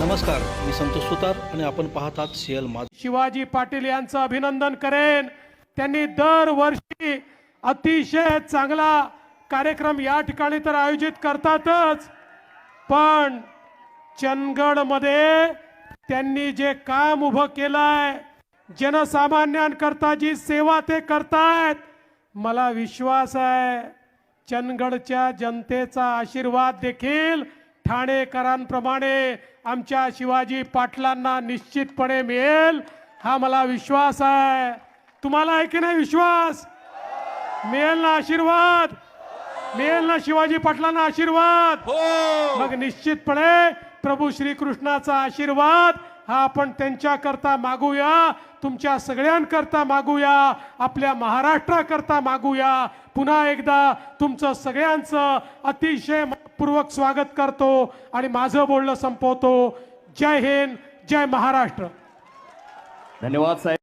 नमस्कार मी संतोष सुतार आणि आपण पाहतात सीएल माझ शिवाजी पाटील यांचं अभिनंदन करेन. त्यांनी दरवर्षी अतिशय चांगला कार्यक्रम या ठिकाणी तर आयोजित करतातच. पण चंदगडमध्ये त्यांनी जे काम उभं केलंय जनसामान्यांकरता जी सेवा ते करतायत मला विश्वास आहे चंदगडच्या जनतेचा आशीर्वाद देखील ठाणेकरांप्रमाणे आमच्या शिवाजी पाटलांना निश्चितपणे मिळेल. हा मला विश्वास आहे. तुम्हाला आहे की नाही विश्वास? मिळेल ना आशीर्वाद? मिळेल ना शिवाजी पाटलांना आशीर्वाद? मग निश्चितपणे प्रभू श्रीकृष्णाचा आशीर्वाद हा आपण त्यांच्याकरता मागूया तुमच्या सगळ्यांकरता मागूया आपल्या महाराष्ट्राकरता मागूया. पुन्हा एकदा तुमचं सगळ्यांचं अतिशय पूर्वक स्वागत करतो आणि माझं बोलणं संपवतो. जय हिंद जय महाराष्ट्र. धन्यवाद साहेब.